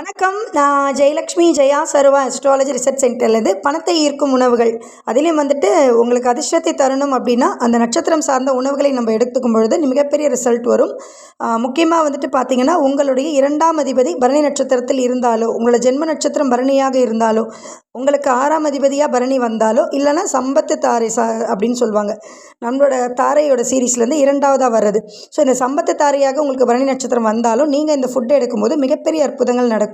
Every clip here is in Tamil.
வணக்கம். நான் ஜெயலக்ஷ்மி ஜெயா சர்வா அஸ்ட்ராலஜி ரிசர்ச் சென்டர்லேருந்து பணத்தை ஈர்க்கும் உணவுகள். அதிலையும் வந்துட்டு உங்களுக்கு அதிர்ஷ்டத்தை தரணும் அப்படின்னா அந்த நட்சத்திரம் சார்ந்த உணவுகளை நம்ம எடுத்துக்கும் பொழுது மிகப்பெரிய ரிசல்ட் வரும். முக்கியமாக வந்துட்டு பார்த்தீங்கன்னா உங்களுடைய இரண்டாம் அதிபதி பரணி நட்சத்திரத்தில் இருந்தாலோ உங்களோட ஜென்ம நட்சத்திரம் பரணியாக இருந்தாலோ உங்களுக்கு ஆறாம் அதிபதியாக பரணி வந்தாலோ இல்லைனா சம்பத்து தாரை சா அப்படின்னு சொல்லுவாங்க. நம்மளோட தாரையோட சீரீஸ்லேருந்து இரண்டாவதாக வர்றது. ஸோ இந்த சம்பத்து தாரையாக உங்களுக்கு பரணி நட்சத்திரம் வந்தாலும் நீங்கள் இந்த ஃபுட்டை எடுக்கும்போது மிகப்பெரிய அற்புதங்கள் நடக்கும்.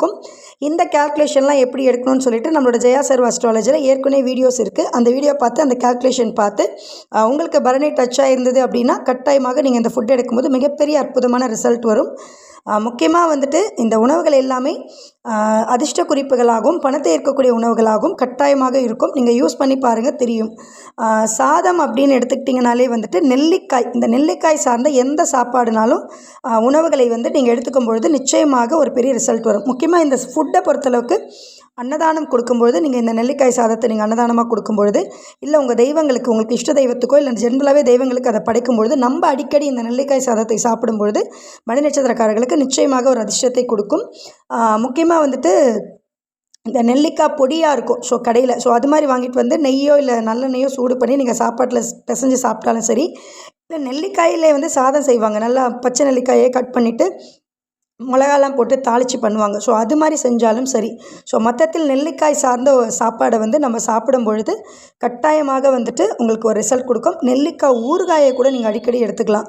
இந்த கேல்குலேஷன்லாம் எப்படி எடுக்கணும்னு சொல்லிட்டு நம்மளோட ஜெயா சர்வ அஸ்ட்ராலஜியில் ஏற்கனவே வீடியோஸ் இருக்குது அந்த வீடியோ பார்த்து அந்த கேல்குலேஷன் பார்த்து உங்களுக்கு பரணி டச்சாக இருந்தது அப்படின்னா கட்டாயமாக நீங்கள் இந்த ஃபுட் எடுக்கும்போது மிகப்பெரிய அற்புதமான ரிசல்ட் வரும். முக்கியமாக வந்துட்டு இந்த உணவுகள் எல்லாமே அதிர்ஷ்ட குறிப்புகளாகவும் பணத்தை ஏற்கக்கூடிய உணவுகளாகவும் கட்டாயமாக இருக்கும். நீங்கள் யூஸ் பண்ணி பாருங்கள் தெரியும். சாதம் அப்படின்னு எடுத்துக்கிட்டிங்கனாலே வந்துட்டு நெல்லிக்காய் இந்த நெல்லிக்காய் சார்ந்த எந்த சாப்பாடுனாலும் உணவுகளை வந்து நீங்கள் எடுத்துக்கும் பொழுது நிச்சயமாக ஒரு பெரிய ரிசல்ட் வரும். முக்கிய முக்கியமாக இந்த ஃபுட்டை பொறுத்தளவுக்கு அன்னதானம் கொடுக்கும்பொழுது நீங்கள் இந்த நெல்லிக்காய் சாதத்தை நீங்கள் அன்னதானமாக கொடுக்கும்பொழுது இல்லை உங்கள் தெய்வங்களுக்கு உங்களுக்கு இஷ்ட தெய்வத்துக்கோ இல்லை ஜென்ரலாகவே தெய்வங்களுக்கு அதை படைக்கும்பொழுது நம்ம அடிக்கடி இந்த நெல்லிக்காய் சாதத்தை சாப்பிடும்பொழுது மணி நட்சத்திரக்காரர்களுக்கு நிச்சயமாக ஒரு அதிர்ஷ்டத்தை கொடுக்கும். முக்கியமாக வந்துட்டு இந்த நெல்லிக்காய் பொடியாக இருக்கும். ஸோ கடையில். ஸோ அது மாதிரி வாங்கிட்டு வந்து நெய்யோ இல்லை நல்ல நெய்யோ சூடு பண்ணி நீங்கள் சாப்பாட்டில் பிசைஞ்சு சாப்பிட்டாலும் சரி இல்லை நெல்லிக்காயிலே வந்து சாதம் செய்வாங்க. நல்லா பச்சை நெல்லிக்காயை கட் பண்ணிவிட்டு மிளகாலாம் போட்டு தாளித்து பண்ணுவாங்க. ஸோ அது மாதிரி செஞ்சாலும் சரி. ஸோ மொத்தத்தில் நெல்லிக்காய் சார்ந்த சாப்பாடை வந்து நம்ம சாப்பிடும் பொழுது கட்டாயமாக வந்துட்டு உங்களுக்கு ஒரு ரிசல்ட் கொடுக்கும். நெல்லிக்காய் ஊறுகாயை கூட நீங்கள் அடிக்கடி எடுத்துக்கலாம்.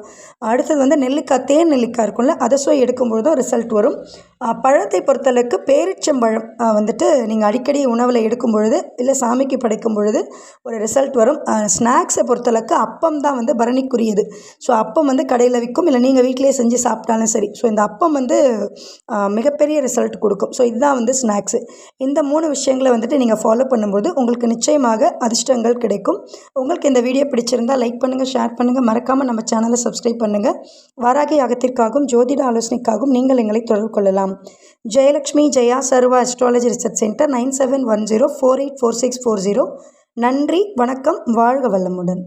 அடுத்தது வந்து நெல்லிக்காய் தேன் நெல்லிக்காய் இருக்கும்ல அதை ஸோ எடுக்கும் பொழுதும் ரிசல்ட் வரும். பழத்தை பொறுத்தளவுக்கு பேரிச்சம்பழம் வந்துட்டு நீங்கள் அடிக்கடி உணவில் எடுக்கும் பொழுது இல்லை சாமிக்கு படைக்கும் பொழுது ஒரு ரிசல்ட் வரும். ஸ்நாக்ஸை பொறுத்தளவுக்கு அப்பம் தான் வந்து பரணிக்குரியது. ஸோ அப்பம் வந்து கடையில் விற்கும் இல்லை நீங்கள் வீட்டிலேயே செஞ்சு சாப்பிட்டாலும் சரி. ஸோ இந்த அப்பம் வந்து மிகப்பெரிய ரிசல்ட் கொடுக்கும். ஸோ இதுதான் வந்து ஸ்நாக்ஸு இந்த மூணு விஷயங்களை வந்துட்டு நீங்கள் ஃபாலோ பண்ணும்போது உங்களுக்கு நிச்சயமாக அதிர்ஷ்டங்கள் கிடைக்கும். உங்களுக்கு இந்த வீடியோ பிடிச்சிருந்தால் லைக் பண்ணுங்கள் ஷேர் பண்ணுங்கள் மறக்காமல் நம்ம சேனலை சப்ஸ்கிரைப் பண்ணுங்கள் வாராகி அகத்திற்காகவும் ஜோதிட ஆலோசனைக்காகவும் நீங்கள் எங்களை தொடர்பு கொள்ளலாம். Jayalakshmi Jaya Sarva astrology research centre nine seven one zero four eight four six four zero. நன்றி வணக்கம் வாழ்க வல்லமுடன்